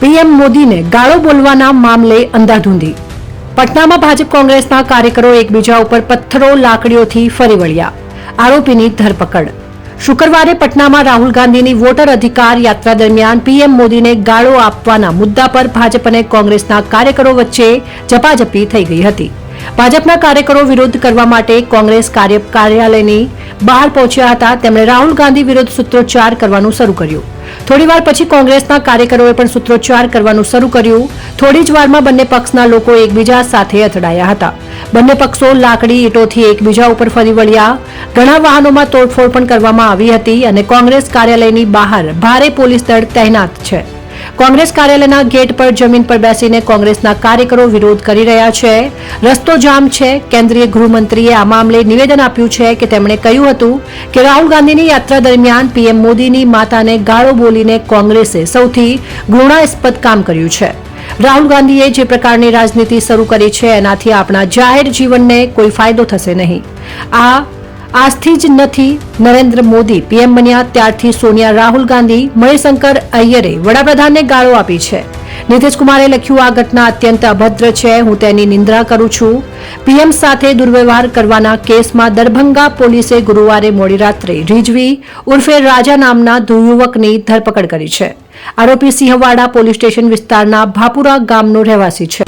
PM મોદીને ગાળો બોલવાના મામલે અંધાધૂંધી. પટનામાં ભાજપ કોંગ્રેસના કાર્યકરો એકબીજા ઉપર પથ્થરો લાકડીઓથી ફરી વળ્યા. આરોપીની ધરપકડ. શુક્રવારે પટનામાં રાહુલ ગાંધીની વોટર અધિકાર યાત્રા દરમિયાન પીએમ મોદીને ગાળો આપવાના મુદ્દા પર ભાજપ અને કોંગ્રેસના કાર્યકરો વચ્ચે ઝપાઝપી થઈ ગઈ હતી. ભાજપના કાર્યકરો વિરોધ કરવા માટે કોંગ્રેસ કાર્ય કાર્યાલયની બહાર પહોંચ્યા હતા. તેમણે રાહુલ ગાંધી વિરુદ્ધ સૂત્રોચ્ચાર કરવાનું શરૂ કર્યું. થોડીવાર પછી કોંગ્રેસના કાર્યકરોએ પણ સૂત્રોચ્ચાર કરવાનું શરૂ કર્યું. થોડી જ વારમાં બંને પક્ષના લોકો એકબીજા સાથે અથડાયા હતા. બંને પક્ષો લાકડી ઈટોથી એકબીજા ઉપર ફરી વળ્યા. ઘણા વાહનોમાં તોડફોડ પણ કરવામાં આવી હતી અને કોંગ્રેસ કાર્યાલયની બહાર ભારે પોલીસ દળ તહેનાત છે. કોંગ્રેસ કાર્યાલયના ગેટ પર જમીન પર બેસીને કોંગ્રેસના કાર્યકરો વિરોધ કરી રહ્યા છે. રસ્તો જામ છે. કેન્દ્રીય ગૃહમંત્રીએ આ મામલે નિવેદન આપ્યું છે કે તેમણે કહ્યું હતું કે રાહુલ ગાંધીની યાત્રા દરમિયાન પીએમ મોદીની માતાને ગાળો બોલીને કોંગ્રેસે સૌથી ઘૃણાસ્પદ કામ કર્યું છે. રાહુલ ગાંધીએ જે પ્રકારની રાજનીતિ શરૂ કરી છે, એનાથી આપણા જાહેર જીવનને કોઈ ફાયદો થશે નહીં. આ આજથી જ નથી. નરેન્દ્ર મોદી પીએમ બન્યા ત્યારથી સોનિયા, રાહુલ ગાંધી, મણિશંકર અય્યરે વડાપ્રધાનને ગાળો આપી છે. કુમારે લખ્યું, આ ઘટના અત્યંત અભદ્ર છે. હું તેની નિંદ્રા કરું છું. પીએમ સાથે દુર્વ્યવહાર કરવાના કેસમાં દરભંગા પોલીસે ગુરુવારે મોડી રાત્રે રીજવી ઉર્ફે રાજા નામના યુવકની ધરપકડ કરી છે. આરોપી સિંહવાડા પોલીસ સ્ટેશન વિસ્તારના ભાપુરા ગામનો રહેવાસી છે.